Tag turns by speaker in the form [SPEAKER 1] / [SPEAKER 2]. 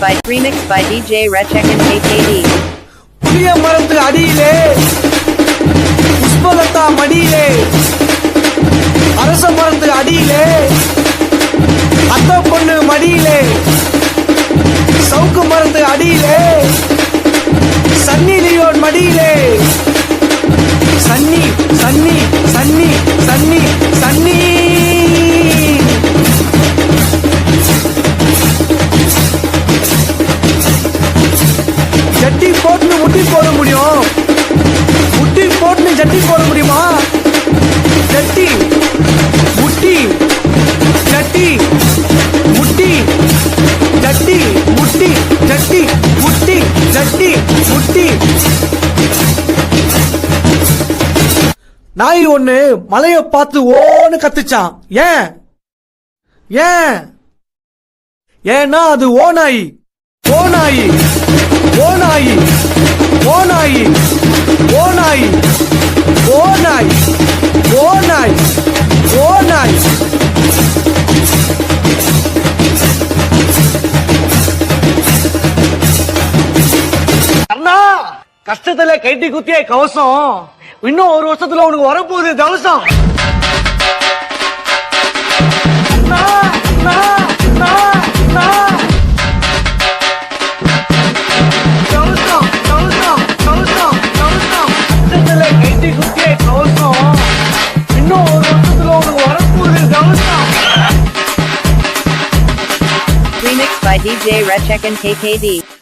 [SPEAKER 1] by remix by DJ Rechek and KKD.
[SPEAKER 2] புளிய மரத்து அடியிலே புஷ்பலதா மடியிலே அரச மரத்து அடியிலே அத்த பொண்ணு மடியிலே சவுக்கு மரத்து அடியிலே சன்னி லியோன் மடியிலே போட்டுன்னு முட்டி போட முடியும். முட்டி போட்டுன்னு ஜட்டி போட முடியுமா? ஜட்டி முட்டி ஜட்டி முட்டி ஜட்டி முட்டி ஜட்டி முட்டி ஜட்டி முட்டி. நாய் ஒன்று மலைய பார்த்து ஓன்னு கத்துச்சான். ஏன்? ஏன்? ஏன்னா அது ஓநாயி ஓநாயி ஓநாயி ஓநாயி ஓநாயி ஓநாய் ஓநாய் ஓநாய் அண்ணா கஷ்டத்துல கைட்டி குத்திய கவசம் இன்னும் ஒரு வருஷத்துல உனக்கு வரப்போகுது தவசம்.
[SPEAKER 1] By DJ Rechek and KKD.